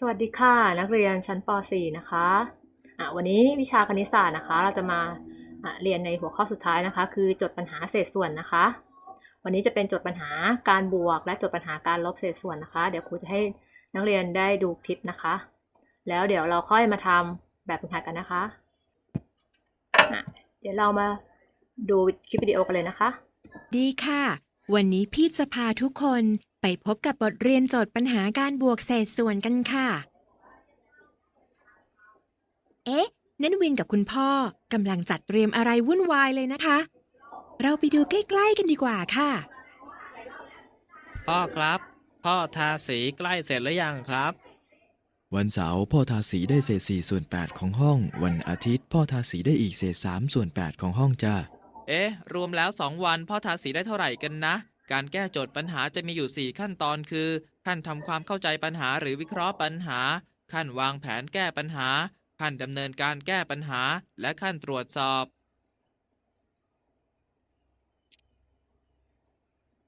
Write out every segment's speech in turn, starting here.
สวัสดีค่ะ นักเรียนชั้นป .4 นะคะอะวันนี้วิชาคณิตศาสตร์นะคะ เราจะมาอะเรียนในหัวข้อสุดท้ายนะคะ คือโจทย์ปัญหาเศษส่วนนะคะ วันนี้จะเป็นโจทย์ปัญหาการบวก และโจทย์ปัญหาการลบเศษส่วนนะคะ เดี๋ยวครูจะให้นักเรียนได้ดูคลิปนะคะ แล้วเดี๋ยวเราค่อยมาทำแบบฝึกหัดกันนะคะะเดี๋ยวเรามาดูคลิปวิดีโอกันเลยนะคะ ดีค่ะ วันนี้พี่จะพาทุกคน ไปพบกับบทเรียนโจทย์ปัญหาการบวกเศษส่วนกันค่ะ เอ๊ะ นั่นวินกับคุณพ่อกำลังจัดเตรียมอะไรวุ่นวายเลยนะคะ เราไปดูใกล้ ๆ กันดีกว่าค่ะ พ่อครับ พ่อทาสีใกล้เสร็จหรือยังครับ วันเสาร์พ่อทาสีได้เศษ4ส่วน8ของห้อง วันอาทิตย์พ่อทาสีได้อีกเศษ3ส่วน8ของห้องจ้าเอ๊ะ รวมแล้ว2วันพ่อทาสีได้เท่าไหร่กันนะ การแก้โจทย์ปัญหาจะมีอยู่ 4 ขั้นตอนคือ ขั้นทำความเข้าใจปัญหาหรือวิเคราะห์ปัญหา ขั้นวางแผนแก้ปัญหา ขั้นดำเนินการแก้ปัญหา และขั้นตรวจสอบ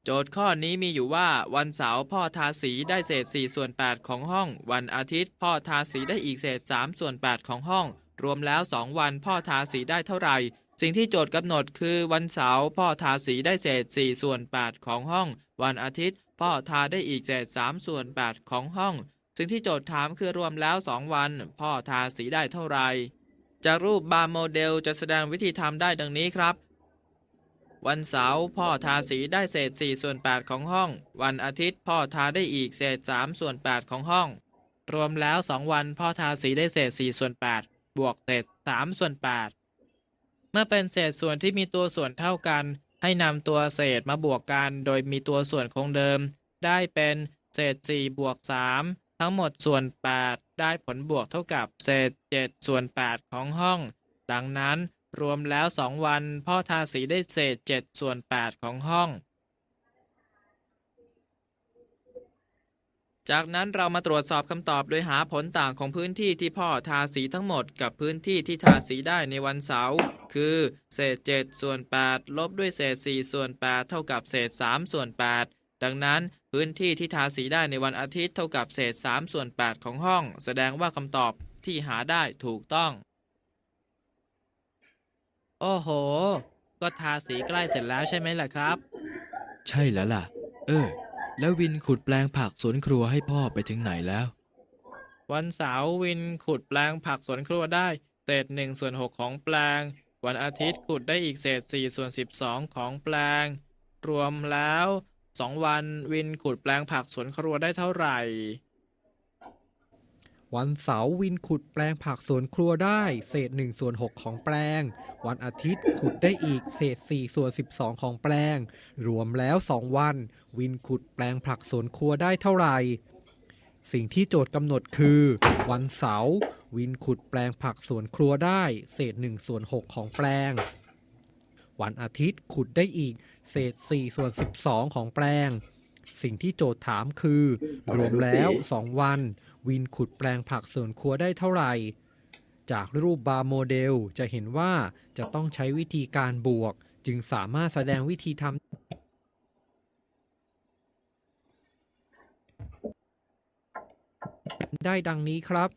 โจทย์ข้อนี้มีอยู่ว่า วันเสาร์พ่อทาสีได้เศษ 4 ส่วน 8 ของห้อง วันอาทิตย์ พ่อทาสีได้อีกเศษ 3 ส่วน 8 ของห้อง รวมแล้ว 2 วันพ่อทาสีได้เท่าไหร่ สิ่งที่โจทย์กำหนดคือวันเสาร์พ่อทาสีได้เศษ 4 ส่วน 8 ของห้อง วันอาทิตย์ พ่อทาได้อีกเศษ 3 ส่วน 8 ของห้อง สิ่งที่โจทย์ถามคือรวมแล้ว 2 วัน พ่อทาสีได้เท่าไหร่จากรูปบาร์โมเดลจะแสดงวิธีทำได้ดังนี้ครับ วันเสาร์พ่อทาสีได้เศษ 4 ส่วน 8 ของห้อง วันอาทิตย์ พ่อทาได้อีกเศษ 3 ส่วน 8 ของห้อง รวมแล้ว 2 วัน พ่อทาสีได้เศษ 4 ส่วน 8 บวกเศษ 3 ส่วน 8 เมื่อเป็นเศษส่วนที่มีตัวส่วนเท่ากัน ให้นำตัวเศษมาบวกกัน โดยมีตัวส่วนคงเดิม ได้เป็นเศษ4บวก3ทั้งหมดส่วน 8 ได้ผลบวกเท่ากับเศษ7ส่วน 8 ของห้อง ดังนั้นรวมแล้ว 2 วัน พ่อทาสีได้เศษ7ส่วน 8 ของห้อง จากนั้นเรามาตรวจสอบคำตอบโดยหาผลต่างของพื้นที่ที่พ่อทาสีทั้งหมดกับพื้นที่ที่ทาสีได้ในวันเสาร์คือ เศษ 7 ส่วน 8 ลบด้วยเศษ 4 ส่วน 8 เท่ากับเศษ 3 ส่วน 8 ดังนั้นพื้นที่ที่ทาสีได้ในวันอาทิตย์เท่ากับเศษ 3 ส่วน 8 ของห้อง แสดงว่าคำตอบที่หาได้ถูกต้อง โอ้โห ก็ทาสีใกล้เสร็จแล้วใช่ไหมล่ะครับ ใช่แล้วล่ะ เออ แล้ววินขุดแปลงผักสวนครัวให้พ่อไปถึงไหนแล้ว วันเสาร์วินขุดแปลงผักสวนครัวได้ เศษหนึ่งส่วนหกของแปลง วันอาทิตย์ขุดได้อีกเศษสี่ส่วนสิบสองของแปลง รวมแล้วสองวันวินขุดแปลงผักสวนครัวได้เท่าไหร่ วันเสาร์วินขุดแปลงผักสวนครัวได้ เศษ1ส่วน6ของแปลง วันอาทิตย์ขุดได้อีก เศษ4ส่วน12 ของแปลง รวมแล้ว 2 วัน วินขุดแปลงผักสวนครัวได้เท่าไหร่ สิ่งที่โจทย์กำหนดคือ วันเสาร์วินขุดแปลงผักสวนครัวได้ เศษ1ส่วน6ของแปลง วันอาทิตย์ขุดได้อีก เศษ4ส่วน12 ของแปลง สิ่งที่โจทย์ถามคือ รวมแล้ว 2 วัน วินขุดแปลงผักสวนครัวได้เท่าไหร่ จากรูปบาร์โมเดลจะเห็นว่าจะต้องใช้วิธีการบวก จึงสามารถแสดงวิธีทำได้ดังนี้ครับ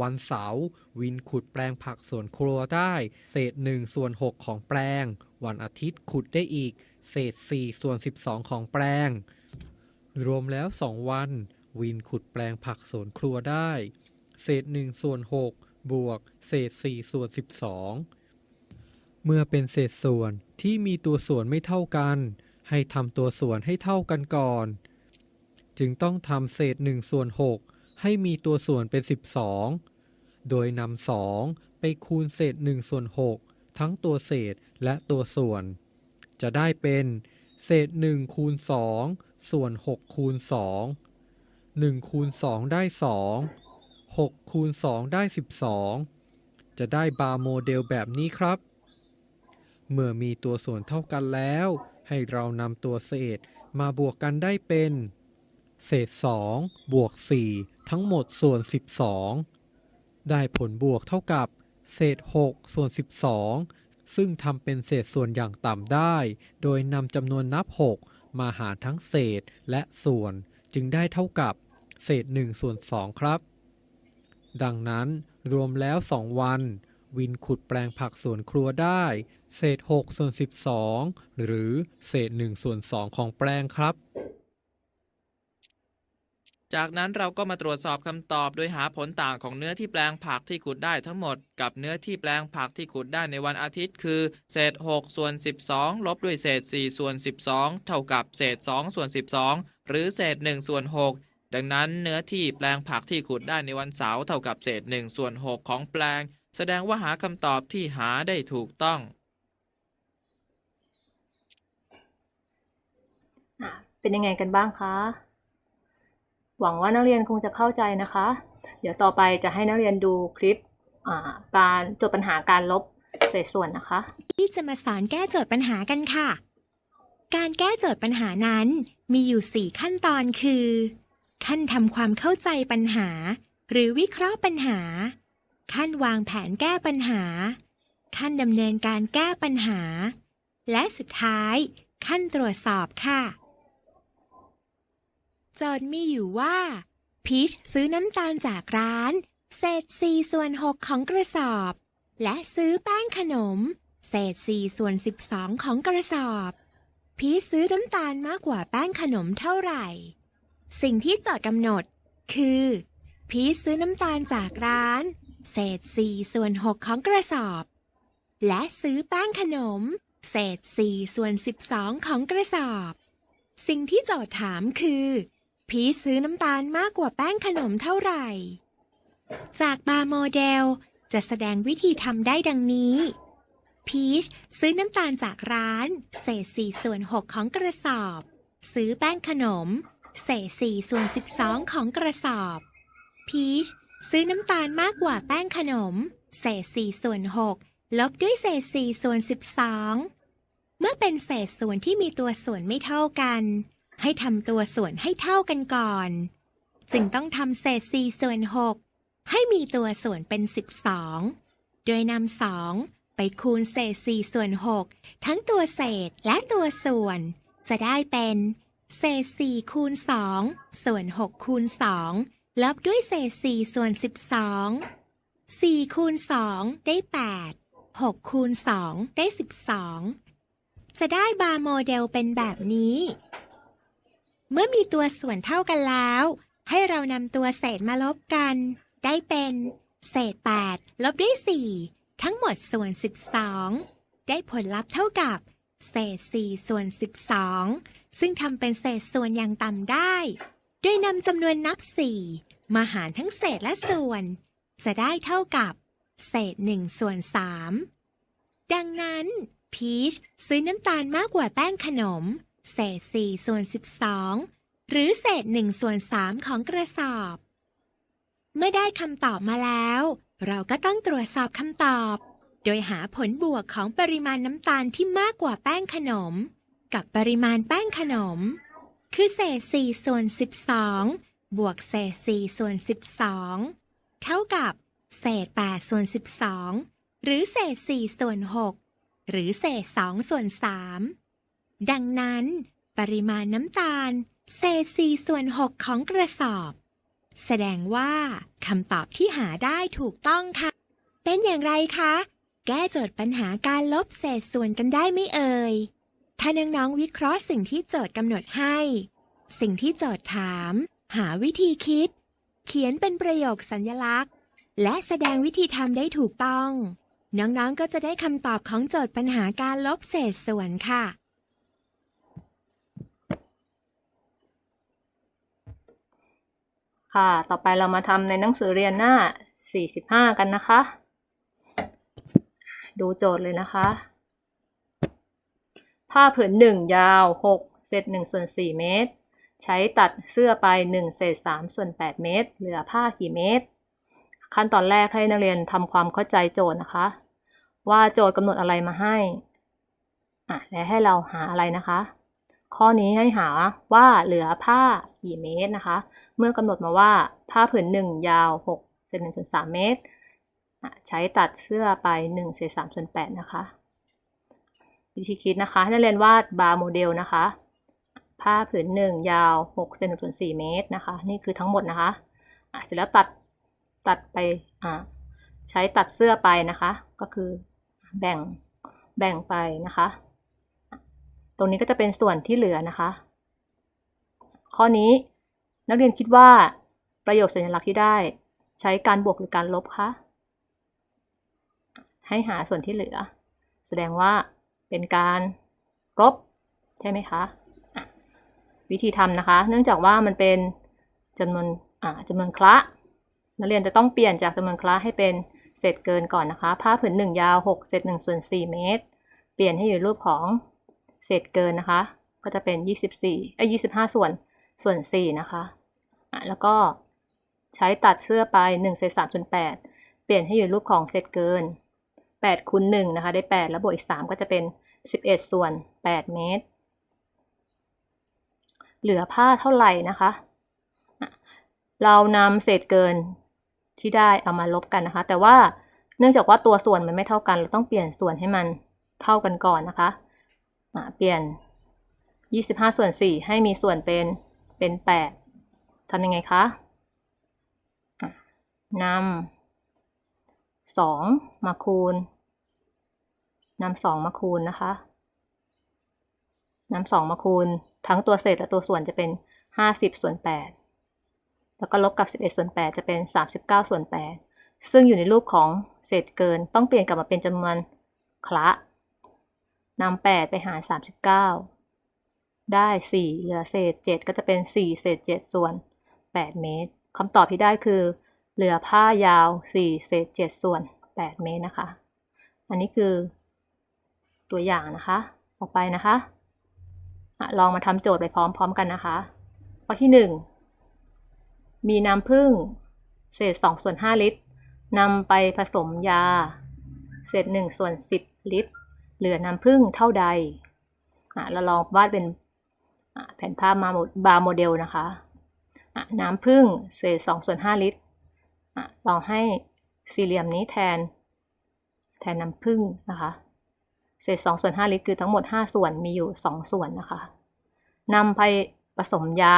วันเสาร์วินขุดแปลงผักสวนครัวได้ เศษ1ส่วน6ของแปลง วันอาทิตย์ขุดได้อีก เศษ4ส่วน 12 ของแปลง รวมแล้ว 2 วัน วินขุดแปลงผักสวนครัวได้ เศษ1ส่วน6บวก เศษ4ส่วน 12 เมื่อเป็นเศษส่วนที่มีตัวส่วนไม่เท่ากัน ให้ทำตัวส่วนให้เท่ากันก่อน จึงต้องทำเศษ1ส่วน6ให้มีตัวส่วนเป็น 12 โดยนำ2ไปคูณเศษ1ส่วน6ทั้งตัวเศษและตัวส่วน จะได้เป็นเศษ1คูณ2ส่วน6คูณ2 1คูณ2ได้ 2 6คูณ2ได้ 12 จะได้บาร์โมเดลแบบนี้ครับ เมื่อมีตัวส่วนเท่ากันแล้ว ให้เรานำตัวเศษมาบวกกันได้เป็น เศษ 2 บวก 4 ทั้งหมดส่วน 12 ได้ผลบวกเท่ากับ เศษ 6 ส่วน 12 ซึ่งทำเป็นเศษส่วนอย่างต่ำได้ โดยนำจำนวนนับ 6 มาหารทั้งเศษและส่วน จึงได้เท่ากับ เศษ1ส่วน2ครับ ดังนั้นรวมแล้ว 2 วัน วินขุดแปลงผักสวนครัวได้ เศษ6ส่วน12 หรือเศษ1ส่วน2ของแปลงครับ จากนั้นเราก็มาตรวจสอบคำตอบ โดยหาผลต่างของเนื้อที่แปลงผักที่ขุดได้ทั้งหมด กับเนื้อที่แปลงผักที่ขุดได้ในวันอาทิตย์ คือ เศษ 6 ส่วน 12 ลบด้วยเศษ 4 ส่วน 12 เท่ากับเศษ 2 ส่วน 12 หรือเศษ 1 ส่วน 6 ดังนั้นเนื้อที่แปลงผักที่ขุดได้ในวันเสาร์เท่ากับเศษ 1 ส่วน 6 ของแปลง แสดงว่าหาคำตอบที่หาได้ถูกต้องเป็นยังไงกันบ้างคะ หวังว่านักเรียนคงจะเข้าใจนะคะ เดี๋ยวต่อไปจะให้นักเรียนดูคลิปการจดปัญหาการลบเศษส่วนนะคะ ที่จะมาสอนแก้โจทย์ปัญหากันค่ะ การแก้โจทย์ปัญหานั้นมีอยู่ 4 ขั้นตอนคือ ขั้นทำความเข้าใจปัญหา หรือวิเคราะห์ปัญหา ขั้นวางแผนแก้ปัญหา ขั้นดำเนินการแก้ปัญหา และสุดท้าย ขั้นตรวจสอบค่ะ จทย์มีอยู่ว่า พีชซื้อน้ำตาลจากร้าน เศษ4ส่วน6ของกระสอบ และซื้อแป้งขนม เศษ4ส่วน12ของกระสอบ พีชซื้อน้ำตาลมากกว่าแป้งขนมเท่าไหร่ สิ่งที่โจทย์กำหนด คือ พีชซื้อน้ำตาลจากร้าน เศษ4ส่วน6ของกระสอบ และซื้อแป้งขนม เศษ4ส่วน12ของกระสอบ สิ่งที่โจทย์ถามคือ พีชซื้อน้ำตาลมากกว่าแป้งขนมเท่าไหร่ จากบาร์โมเดลจะแสดงวิธีทำได้ดังนี้ พีชซื้อน้ำตาลจากร้าน เศษ4ส่วน6ของกระสอบ ซื้อแป้งขนม เศษ4ส่วน12ของกระสอบ พีชซื้อน้ำตาลมากกว่าแป้งขนม เศษ4ส่วน6ลบด้วยเศษ4ส่วน12เมื่อเป็นเศษส่วนที่มีตัวส่วนไม่เท่ากัน ให้ทำตัวส่วนให้เท่ากันก่อน จึงต้องทำเศษ4ส่วน6ให้มีตัวส่วนเป็น 12 โดยนำ2ไปคูณเศษ4ส่วน6ทั้งตัวเศษและตัวส่วน จะได้เป็นเศษ4คูณ2ส่วน6คูณ2ลบด้วยเศษ4ส่วน 12 4คูณ2ได้ 8 6คูณ2ได้ 12 จะได้บาร์โมเดลเป็นแบบนี้ เมื่อมีตัวส่วนเท่ากันแล้ว ให้เรานำตัวเศษมาลบกัน ได้เป็น เศษ 8 ลบด้วย 4 ทั้งหมดส่วน 12 ได้ผลลัพธ์เท่ากับ เศษ 4 ส่วน 12 ซึ่งทำเป็นเศษส่วนอย่างต่ำได้ โดยนำจำนวนนับ 4 มาหารทั้งเศษและส่วน จะได้เท่ากับ เศษ 1 ส่วน 3 ดังนั้น พีชซื้อน้ำตาลมากกว่าแป้งขนม เศษ4ส่วน12หรือเศษ1ส่วน3ของกระสอบ เมื่อได้คำตอบมาแล้ว เราก็ต้องตรวจสอบคำตอบ โดยหาผลบวกของปริมาณน้ำตาลที่มากกว่าแป้งขนม กับปริมาณแป้งขนม คือเศษ4ส่วน12บวกเศษ4ส่วน12เท่ากับเศษ8ส่วน12หรือเศษ4ส่วน6หรือเศษ2ส่วน3 ดังนั้นปริมาณน้ำตาลเศษ4ส่วน6ของกระสอบ แสดงว่าคำตอบที่หาได้ถูกต้องค่ะ เป็นอย่างไรคะ แก้โจทย์ปัญหาการลบเศษส่วนกันได้ไม่เอ่ย ถ้าน้องๆวิเคราะห์สิ่งที่โจทย์กำหนดให้ สิ่งที่โจทย์ถาม หาวิธีคิด เขียนเป็นประโยคสัญลักษณ์ และแสดงวิธีทำได้ถูกต้อง น้องๆก็จะได้คำตอบของโจทย์ปัญหาการลบเศษส่วนค่ะ ค่ะ ต่อไปเรามาทำในหนังสือเรียนหน้า 45 กันนะคะ ดูโจทย์เลยนะคะ ผ้าผืนหนึ่งยาว 6 เศษ1ส่วน4เมตร ใช้ตัดเสื้อไป 1 เศษ3ส่วน8เมตร เหลือผ้ากี่เมตร ขั้นตอนแรกให้นักเรียนทำความเข้าใจโจทย์นะคะ ว่าโจทย์กำหนดอะไรมาให้ อะ และให้เราหาอะไรนะคะ ข้อนี้ให้หาว่าเหลือผ้ากี่เมตรนะคะ เมื่อกำหนดมาว่าผ้าผืนหนึ่งยาว6เศษ1ส่วน3เมตร ใช้ตัดเสื้อไป1เศษ3ส่วน8นะคะวิธีคิดนะคะ ให้นักเรียนวาดบาร์โมเดลนะคะ ผ้าผืนหนึ่งยาว6เซนส่วน4เมตรนะคะ นี่คือทั้งหมดนะคะเสร็จแล้วตัดตัดไปใช้ตัดเสื้อไปนะคะ ก็คือแบ่งแบ่งไปนะคะ รงนี้ก็จะเป็นส่วนที่เหลือนะคะ ข้อนี้นักเรียนคิดว่า ประโยคสัญลักษณ์ที่ได้ ใช้การบวกหรือการลบคะให้หาส่วนที่เหลือ แสดงว่าเป็นการลบใช่ไหมคะวิธีทำนะคะ เนื่องจากว่ามันเป็นจำนวนจำนวนคละนักเรียนจะต้องเปลี่ยนจากจำนวนคละให้เป็นเศษเกินก่อนนะคะ ผ้าผืนหนึ่งยาว 6 เศษ1ส่วน4เมตร เปลี่ยนให้อยู่รูปของ เศษเกินนะคะ ก็จะเป็น 24 เอ้ย25 ส่วน ส่วน 4 นะคะอะแล้วก็ใช้ตัดเสื้อไป1เศษ3ส่วน8เปลี่ยนให้อยู่รูปของเศษเกิน8คูณ1นะคะ ได้ 8 แล้วบวกอีก 3 ก็จะเป็น 11 ส่วน 8 เมตร เหลือผ้าเท่าไหร่นะคะะเรานำเศษเกินที่ได้เอามาลบกันนะคะ แต่ว่าเนื่องจากว่าตัวส่วนมันไม่เท่ากัน เราต้องเปลี่ยนส่วนให้มันเท่ากันก่อนนะคะ เปลี่ยน 25 ส่วน 4 ให้มีส่วนเป็น เป็น 8ทำยังไงคะะนำ2มาคูณนำ2มาคูณนะคะนำ2มาคูณ ทั้งตัวเศษและตัวส่วนจะเป็น 50 ส่วน 8 แล้วก็ลบกับ 11 ส่วน 8 จะเป็น 39 ส่วน 8 ซึ่งอยู่ในรูปของเศษเกินต้องเปลี่ยนกลับมาเป็นจำนวนคละ นำ8ไปหาร39 ได้ 4 เหลือเศษ 7 ก็จะเป็น 4 เศษ 7 ส่วน 8 เมตรคำตอบที่ได้คือ เหลือผ้ายาว 4 เศษ 7 ส่วน 8 เมตรนะคะ อันนี้คือตัวอย่างนะคะต่อไปนะคะลองมาทำโจทย์ไปพร้อมๆกันนะคะข้อที่ 1 มีน้ำผึ้งเศษ2ส่วน5ลิตรนำไปผสมยา เศษ1ส่วน10 ลิตร เหลือน้ำผึ้งเท่าใดอะเราลองวาดเป็นแผ่นภาพมาบาร์โมเดลนะคะะน้ำผึ้งเศษ2ส่วน5ลิตรลองให้สี่เหลี่ยมนี้แทน แทนน้ำผึ้งนะคะ เศษ2ส่วน5ลิตรคือทั้งหมด5ส่วนมีอยู่2ส่วนนะคะนำไปผสมยา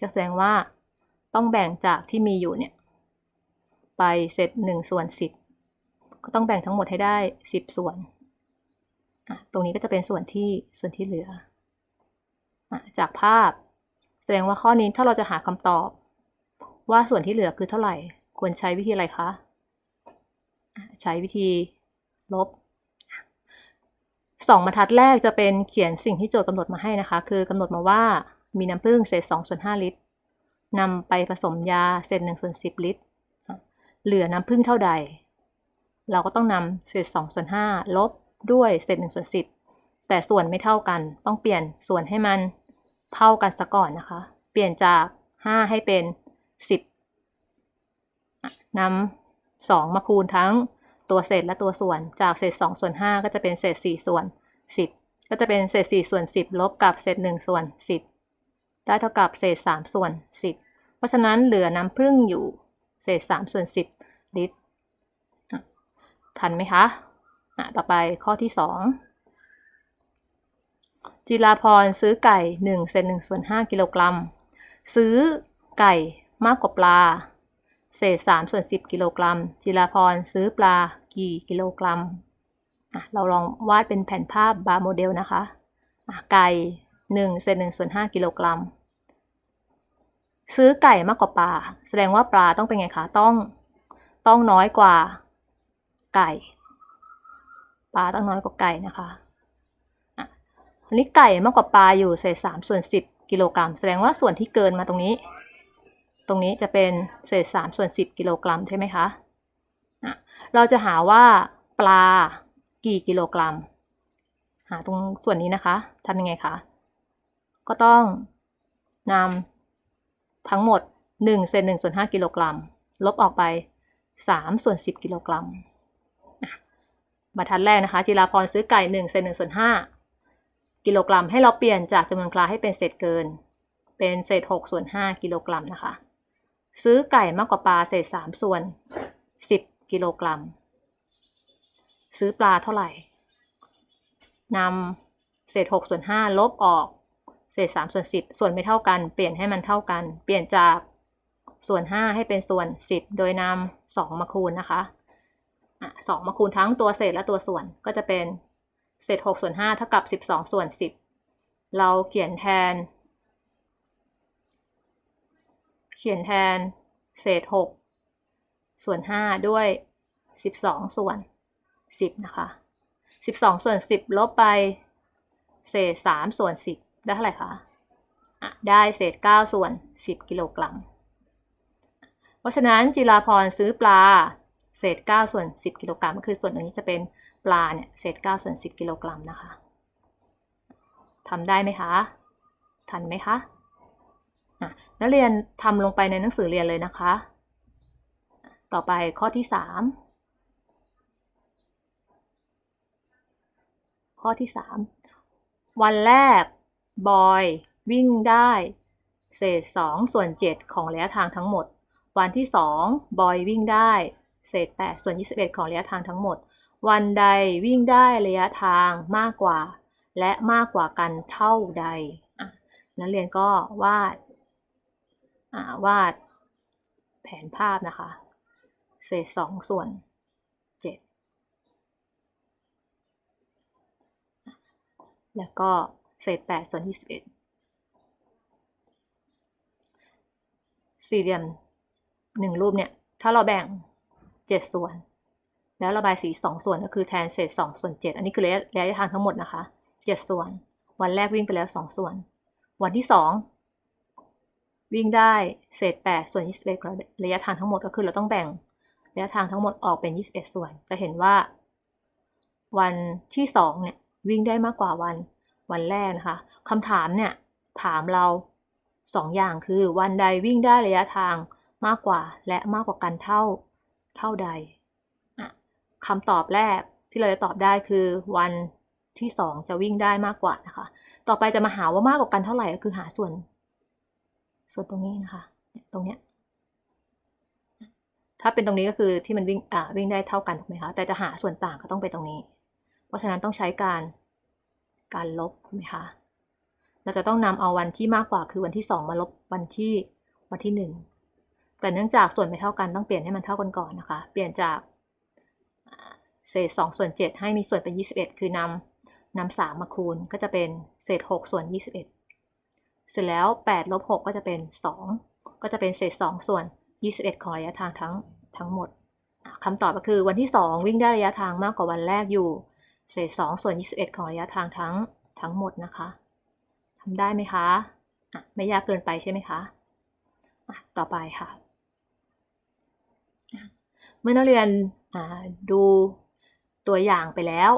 ก็แสดงว่าต้องแบ่งจากที่มีอยู่เนี่ย ไปเศษ1ส่วน10ก็ต้องแบ่งทั้งหมดให้ได้10ส่วน ตรงนี้ก็จะเป็นส่วนที่ส่วนที่เหลืออจากภาพ แสดงว่าข้อนี้ถ้าเราจะหาคำตอบ ว่าส่วนที่เหลือคือเท่าไหร่ ควรใช้วิธีอะไรคะอะใช้วิธีลบสองบรรทัดแรกจะเป็นเขียนสิ่งที่โจทย์กำหนดมาให้นะคะ คือกำหนดมาว่ามีน้ำผึ้งเศษ2ส่วน5ลิตรนำไปผสมยาเศษ1ส่วน10 ลิตร เหลือน้ำผึ้งเท่าใด เราก็ต้องนำเศษ2ส่วน5ลบ ด้วยเศษ1ส่วน10แต่ส่วนไม่เท่ากัน ต้องเปลี่ยนส่วนให้มันเท่ากันซะก่อนนะคะ เปลี่ยนจาก 5 ให้เป็น 10นำ2มาคูณทั้งตัวเศษและตัวส่วน จากเศษ2ส่วน5ก็จะเป็นเศษ4ส่วน 10 ก็จะเป็นเศษ4ส่วน 10 ลบกับเศษ1ส่วน 10 ได้เท่ากับเศษ3ส่วน 10 เพราะฉะนั้นเหลือน้ำผึ้งอยู่เศษ3ส่วน 10 ลิตร ทันไหมคะ อะต่อไปข้อที่ 2 จิราพรซื้อไก่1เศษ1ส่วน5กิโลกรัม ซื้อไก่มากกว่าปลา เศษ3ส่วน10กิโลกรัม จิราพรซื้อปลากี่กิโลกรัมอะเราลองวาดเป็นแผ่นภาพบาร์โมเดลนะคะอะไก่1เศษ1ส่วน5กิโลกรัม ซื้อไก่มากกว่าปลา แสดงว่าปลาต้องเป็นไงคะ ต้อง ต้องน้อยกว่าไก่ ปลาต้องน้อยกว่าไก่นะคะอะอันนี้ไก่มากกว่าปลาอยู่เศษ3ส่วน10กิโลกรัม แสดงว่าส่วนที่เกินมาตรงนี้ ตรงนี้จะเป็นเศษ3ส่วน10กิโลกรัมใช่ไหมคะอะเราจะหาว่าปลากี่กิโลกรัม หาตรงส่วนนี้นะคะทำยังไงคะก็ต้องนำทั้งหมด1เศษ1ส่วน5กิโลกรัม ลบออกไป3ส่วน10กิโลกรัม บรรทัดแรกนะคะ จิราพรซื้อไก่1เศษ1ส่วน5กิโลกรัมให้เราเปลี่ยนจากจำนวนคลาให้เป็นเศษเกิน เป็นเศษ6ส่วน5กิโลกรัมนะคะ ซื้อไก่มากกว่าปลาเศษ3ส่วน 10 กิโลกรัม ซื้อปลาเท่าไหร่นำเศษ6ส่วน5ลบออกเศษ3ส่วน10 ส่วนไม่เท่ากัน เปลี่ยนให้มันเท่ากัน เปลี่ยนจากส่วน 5 ให้เป็นส่วน 10 โดยนำ2มาคูณนะคะ สอะ2มาคูณทั้งตัวเศษและตัวส่วนก็จะเป็นเศษ6ส่วน5เท่ากับ12ส่วน10เราเขียนแทน เขียนแทนเศษ6ส่วน5ด้วย12ส่วน10นะคะ12ส่วน10ลบไปเศษ3ส่วน10ได้เท่าไหร่คะะได้เศษ9ส่วน10กิโลกรัม เพราะฉะนั้นจิราพรซื้อปลา เศษ 9 ส่วน 10 กิโลกรัมก็คือส่วนตรงนี้จะเป็นปลาเนี่ยเศษ 9 ส่วน 10 กิโลกรัมนะคะทำได้ไหมคะ ทันไหมคะอะนักเรียนทำลงไปในหนังสือเรียนเลยนะคะ ต่อไปข้อที่ 3 ข้อที่ 3 วันแรก บอย วิ่งได้ เศษ 2 ส่วน 7 ของระยะทางทั้งหมด วันที่ 2 บอยวิ่งได้ เศษ 8 ส่วน 21 ของระยะทางทั้งหมด วันใดวิ่งได้ระยะทางมากกว่า และมากกว่ากันเท่าใดนักเรียนก็วาดวาดแผนภาพนะคะ เศษ 2 ส่วน 7 แล้วก็เศษ 8 ส่วน 21สี่เหลี่ยมหนึ่งรูปเนี่ย ถ้าเราแบ่ง 7 ส่วน แล้วระบายสี 2 ส่วนก็คือแทนเศษ2ส่วน 7 อันนี้คือระยะทางทั้งหมดนะคะ 7 ส่วน วันแรกวิ่งไปแล้ว 2 ส่วน วันที่ 2 วิ่งได้เศษ 8 ส่วน 21ของระยะทางทั้งหมดก็คือเราต้องแบ่งระยะทางทั้งหมดออกเป็น 21 ส่วน จะเห็นว่า วันที่2เนี่ยวิ่งได้มากกว่าวันวันแรกนะคะคำถามเนี่ยถามเรา 2 อย่างคือวันใดวิ่งได้ระยะทางมากกว่าและมากกว่ากันเท่า เท่าใดอะคำตอบแรกที่เราจะตอบได้คือวันที่ 2 จะวิ่งได้มากกว่านะคะ ต่อไปจะมาหาว่ามากกว่ากันเท่าไหร่ก็คือหาส่วน ส่วนตรงนี้นะคะเนี่ยตรงเนี้ย ถ้าเป็นตรงนี้ก็คือที่มันวิ่งอ่าวิ่งได้เท่ากันถูกไหมคะ แต่จะหาส่วนต่างก็ต้องเป็นตรงนี้ เพราะฉะนั้นต้องใช้การการลบถูกไหมคะ เราจะต้องนำเอาวันที่มากกว่าคือวันที่ 2 มาลบวันที่วันที่ 1 แต่เนื่องจากส่วนไม่เท่ากันต้องเปลี่ยนให้มันเท่ากันก่อนนะคะ เปลี่ยนจากเศษ2ส่วน7ให้มีส่วนเป็น 21 คือนำนำ3มาคูณก็จะเป็นเศษ6ส่วน 21 เสร็จแล้ว8ลบ6ก็จะเป็น 2 ก็จะเป็นเศษ2ส่วน 21 ของระยะทางทั้งทั้งหมดคำตอบก็คือวันที่ 2 วิ่งได้ระยะทางมากกว่าวันแรกอยู่ เศษ2ส่วน 21 ของระยะทางทั้งทั้งหมดนะคะทำได้ไหมคะะไม่ยากเกินไปใช่ไหมคะะต่อไปค่ะ เมื่อนักเรียนดูตัวอย่างไปแล้ว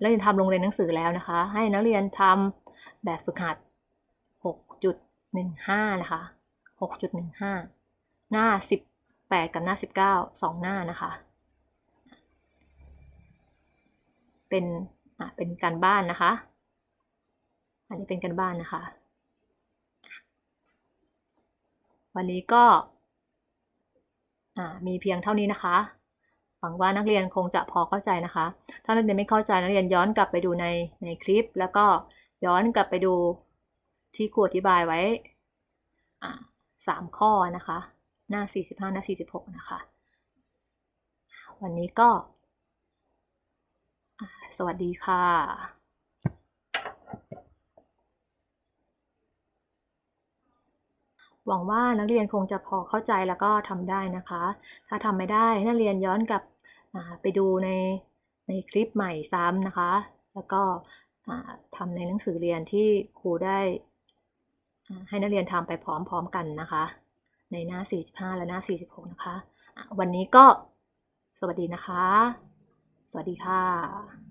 นักเรียนทำลงในหนังสือแล้วนะคะ ให้นักเรียนทำแบบฝึกหัด 6.15 นะคะ 6.15 หน้า 18 กับหน้า 19 2 หน้านะคะ เป็นเป็นการบ้านนะคะ อันนี้เป็นการบ้านนะคะ วันนี้ก็ มีเพียงเท่านี้นะคะ หวังว่านักเรียนคงจะพอเข้าใจนะคะ ถ้านักเรียนไม่เข้าใจนักเรียนย้อนกลับไปดูในในคลิป แล้วก็ย้อนกลับไปดูที่ครูอธิบายไว้สามข้อนะคะ หน้า 45 หน้า 46 นะคะ วันนี้ก็ สวัสดีค่ะ หวังว่านักเรียนคงจะพอเข้าใจแล้วก็ทำได้นะคะ ถ้าทำไม่ได้นักเรียนย้อนกลับไปดูในในคลิปใหม่ซ้ำนะคะ แล้วก็อ่าทำในหนังสือเรียนที่ครูได้ให้นักเรียนทำไปพร้อมๆกันนะคะ ในหน้า 45 และหน้า 46 นะคะ วันนี้ก็สวัสดีนะคะ สวัสดีค่ะ